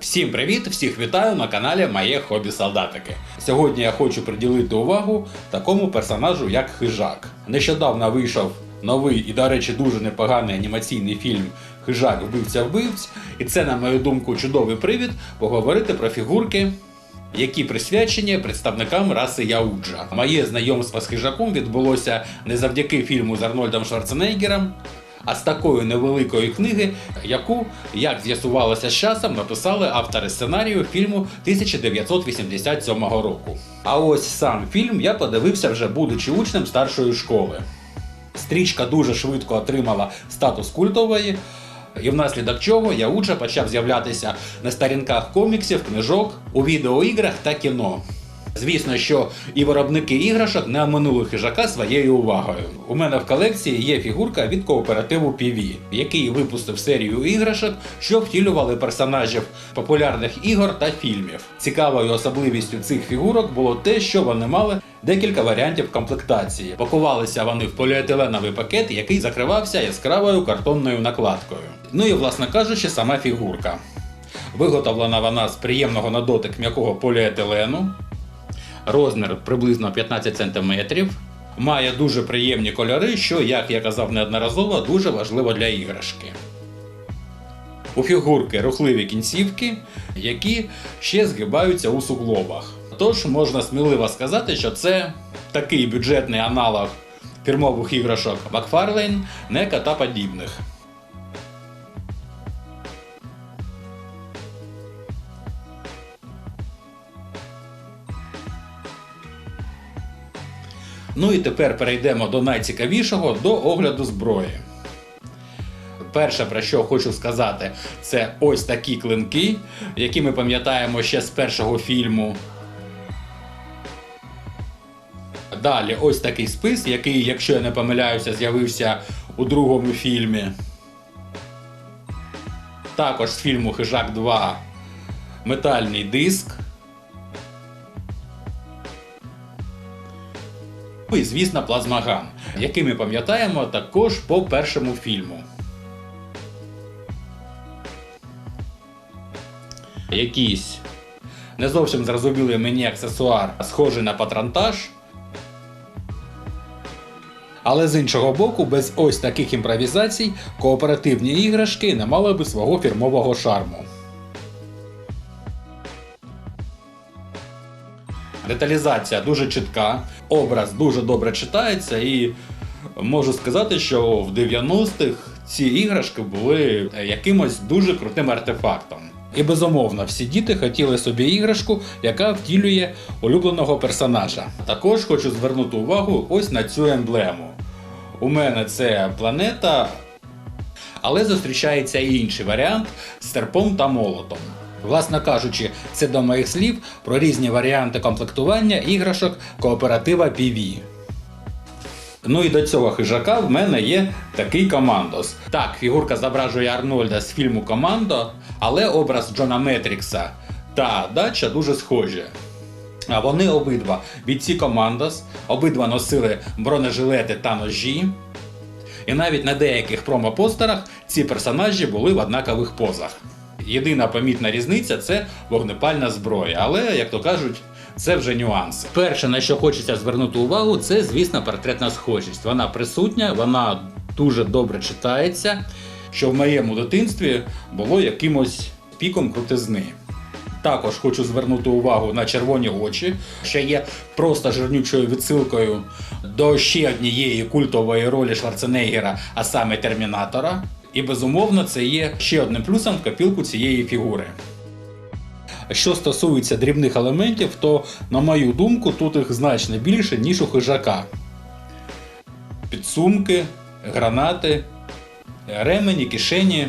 Всім привіт! Всіх вітаю на каналі Моє Хобі Солдатики. Сьогодні я хочу приділити увагу такому персонажу, як хижак. Нещодавно вийшов новий і, до речі, дуже непоганий анімаційний фільм Хижак вбивця вбивць. І це, на мою думку, чудовий привід поговорити про фігурки. Які присвячені представникам раси Яуджа. Моє знайомство з хижаком відбулося не завдяки фільму з Арнольдом Шварценеггером, а з такої невеликої книги, яку, як з'ясувалося з часом, написали автори сценарію фільму 1987 року. А ось сам фільм я подивився вже будучи учнем старшої школи. Стрічка дуже швидко отримала статус культової, і внаслідок чого Яуджа почав з'являтися на сторінках коміксів, книжок, у відеоіграх та кіно. Звісно, що і виробники іграшок не оминули хижака своєю увагою. У мене в колекції є фігурка від кооперативу PV, який випустив серію іграшок, що втілювали персонажів популярних ігор та фільмів. Цікавою особливістю цих фігурок було те, що вони мали декілька варіантів комплектації. Пакувалися вони в поліетиленовий пакет, який закривався яскравою картонною накладкою. Ну і, власне кажучи, сама фігурка. Виготовлена вона з приємного на дотик м'якого поліетилену, розмір приблизно 15 см. Має дуже приємні кольори, що, як я казав неодноразово, дуже важливо для іграшки. У фігурки рухливі кінцівки, які ще згибаються у суглобах. Тож можна сміливо сказати, що це такий бюджетний аналог фірмових іграшок Макфарлейн, Нека та подібних. Ну і тепер перейдемо до найцікавішого до огляду зброї. Перше, про що хочу сказати, це ось такі клинки, які ми пам'ятаємо ще з першого фільму. Далі ось такий спис, який, якщо я не помиляюся, з'явився у другому фільмі. Також з фільму Хижак 2 метальний диск. І, звісно, плазмаган, який ми пам'ятаємо також по першому фільму. Якийсь не зовсім зрозумілий мені аксесуар, схожий на патронтаж. Але з іншого боку, без ось таких імпровізацій кооперативні іграшки не мали би свого фірмового шарму. Деталізація дуже чітка, образ дуже добре читається, і можу сказати, що в 90-х ці іграшки були якимось дуже крутим артефактом. І безумовно, всі діти хотіли собі іграшку, яка втілює улюбленого персонажа. Також хочу звернути увагу ось на цю емблему. У мене це планета, але зустрічається і інший варіант з серпом та молотом. Власне кажучи, це до моїх слів про різні варіанти комплектування іграшок кооператива PV. Ну і до цього хижака в мене є такий командос. Так, фігурка зображує Арнольда з фільму Командо, але образ Джона Метрікса та дача дуже схожі. А вони обидва бійці командос, обидва носили бронежилети та ножі. І навіть на деяких промопостерах ці персонажі були в однакових позах. Єдина помітна різниця це вогнепальна зброя, але, як то кажуть, це вже нюанси. Перше, на що хочеться звернути увагу, це, звісно, портретна схожість. Вона присутня, вона дуже добре читається, що в моєму дитинстві було якимось піком крутизни. Також хочу звернути увагу на червоні очі, що є просто жирнючою відсилкою до ще однієї культової ролі Шварценеггера, а саме Термінатора. І безумовно, це є ще одним плюсом в копілку цієї фігури. Що стосується дрібних елементів, то, на мою думку, тут їх значно більше, ніж у хижака. Підсумки, гранати, ремені, кишені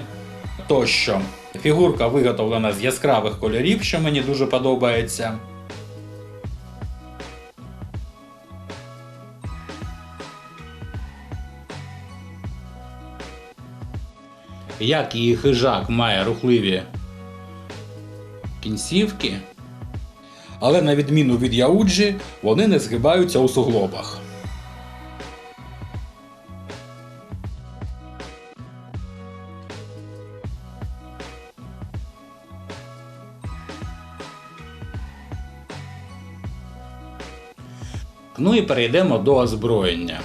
тощо. Фігурка виготовлена з яскравих кольорів, що мені дуже подобається. як і хижак має рухливі кінцівки, але на відміну від яуджі, вони не згибаються у суглобах. Ну і перейдемо до озброєння.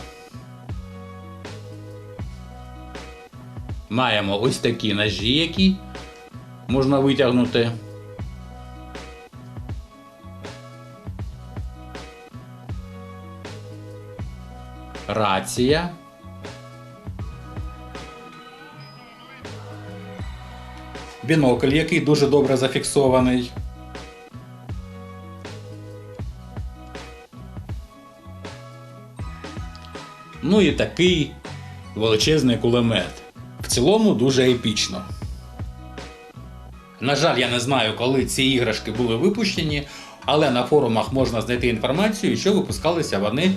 Маємо ось такі ножі, які можна витягнути. Рація. Бінокль, який дуже добре зафіксований. Ну і такий величезний кулемет. Цілому дуже епічно. На жаль, я не знаю, коли ці іграшки були випущені, але на форумах можна знайти інформацію, що випускалися вони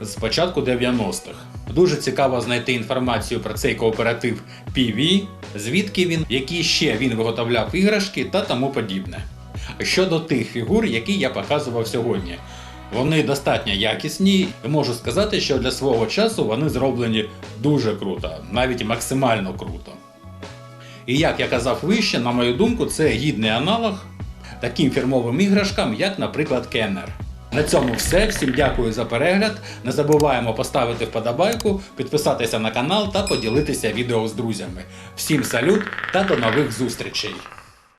з початку 90-х. Дуже цікаво знайти інформацію про цей кооператив PV, звідки він, які ще він виготовляв іграшки та тому подібне. Щодо тих фігур, які я показував сьогодні. Вони достатньо якісні, і можу сказати, що для свого часу вони зроблені дуже круто, навіть максимально круто. І як я казав вище, на мою думку, це гідний аналог таким фірмовим іграшкам, як, наприклад, Кеннер. На цьому все. Всім дякую за перегляд. Не забуваємо поставити вподобайку, підписатися на канал та поділитися відео з друзями. Всім салют та до нових зустрічей!